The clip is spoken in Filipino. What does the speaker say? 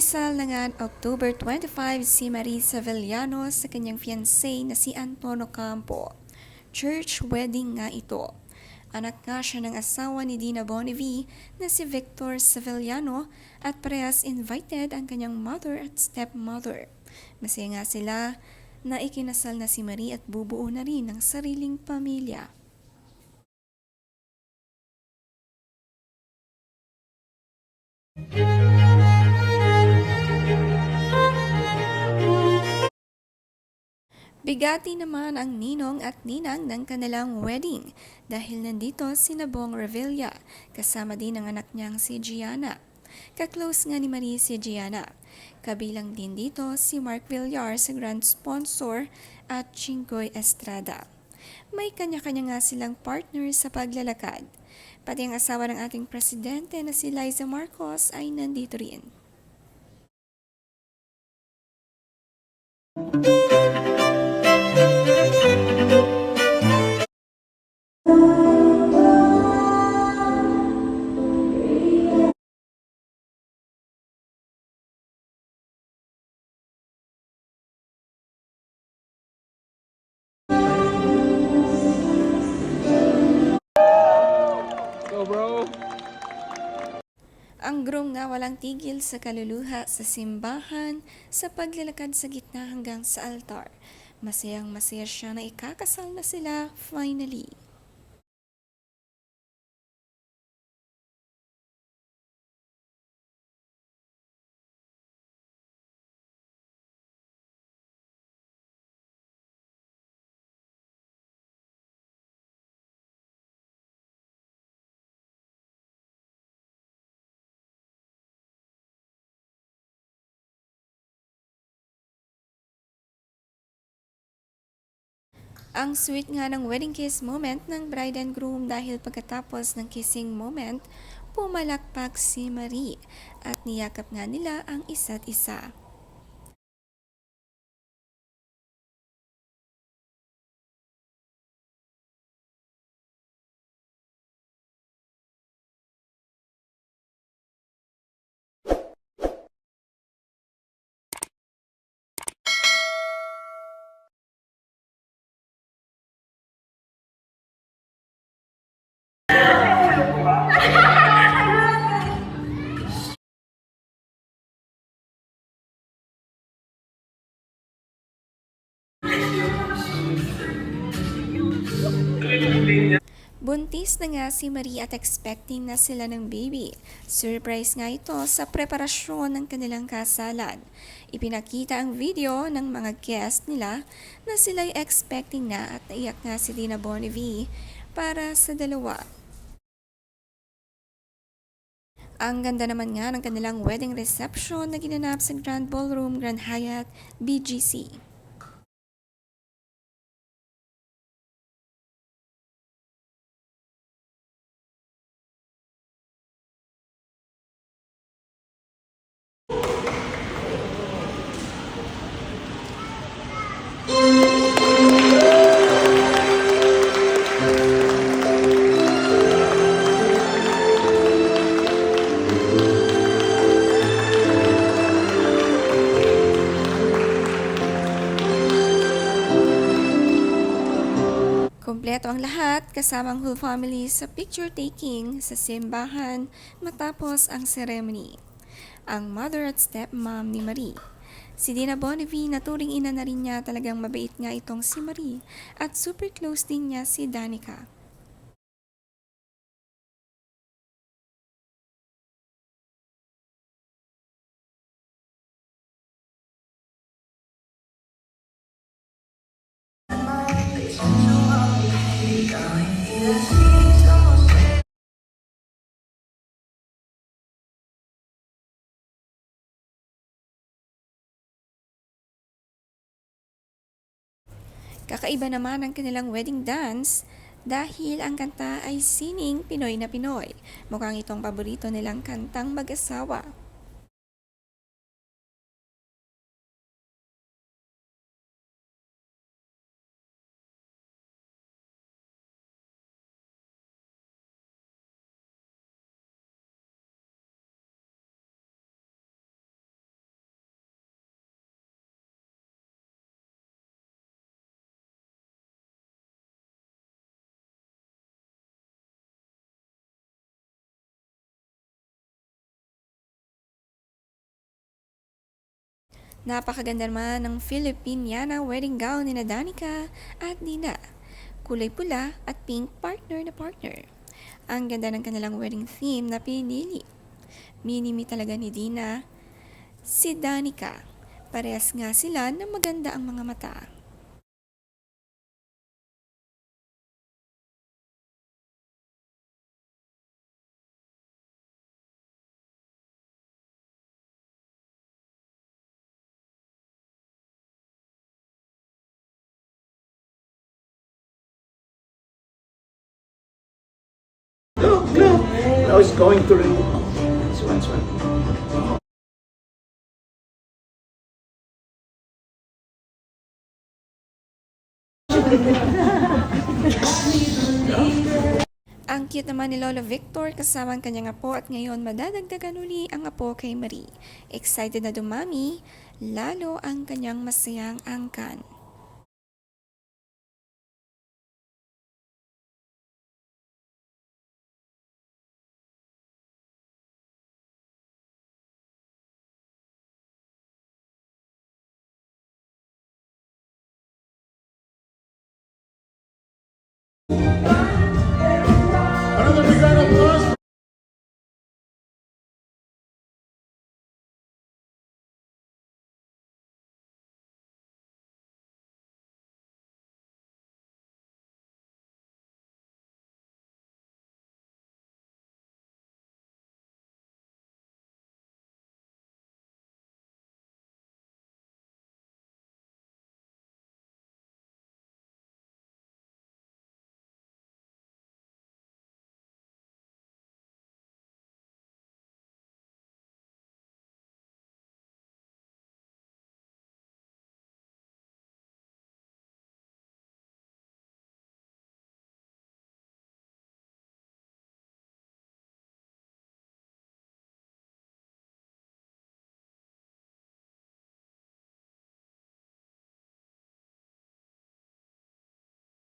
Ikinasal na nga October 25 si Marisa Villano sa kanyang fiancé na si Antonio Campo. Church wedding nga ito. Anak nga siya ng asawa ni Dina Bonnevie na si Victor Sevillano at parehas invited ang kanyang mother at stepmother. Masaya nga sila na ikinasal na si Marie at bubuo na rin ng sariling pamilya. Bigati naman ang ninong at ninang ng kanilang wedding dahil nandito si Bong Revilla kasama din ang anak niyang si Gianna. Kaklose nga ni Marie si Gianna. Kabilang din dito si Mark Villar sa grand sponsor at Chingoy Estrada. May kanya-kanya nga silang partner sa paglalakad. Pati ang asawa ng ating presidente na si Liza Marcos ay nandito rin. Ang groom nga walang tigil sa kaluluha sa simbahan sa paglalakad sa gitna hanggang sa altar. Masayang masaya siya na ikakasal na sila finally. Ang sweet nga ng wedding kiss moment ng bride and groom dahil pagkatapos ng kissing moment, pumalakpak si Marie at niyakap nga nila ang isa't isa. Buntis na nga si Marie at expecting na sila ng baby. Surprise nga ito sa preparasyon ng kanilang kasalan. Ipinakita ang video ng mga guest nila na sila'y expecting na at naiyak nga si Dina Bonnevie para sa dalawa. Ang ganda naman nga ng kanilang wedding reception na ginanap sa Grand Ballroom Grand Hyatt BGC. Kompleto ang lahat kasamang whole family sa picture taking sa simbahan matapos ang ceremony. Ang mother at stepmom ni Marie. Si Dina Bonnevie naturing ina na rin niya talagang mabait nga itong si Marie at super close din niya si Danica. Kakaiba naman ang kanilang wedding dance dahil ang kanta ay sining Pinoy na Pinoy. Mukhang itong paborito nilang kantang mag-asawa. Napakaganda naman ng Filipiniana wedding gown ni Danica at Nina. Kulay pula at pink partner na partner. Ang ganda ng kanilang wedding theme na pinili. Minimi talaga ni Dina si Danica. Parehas nga sila na maganda ang mga mata. Look, look. Now it's going to remove. This one, this. Ang cute naman ni Lolo Victor kasama ang kanyang apo at ngayon madadagdagan uli ang apo kay Marie. Excited na dumami, lalo ang kanyang masayang angkan.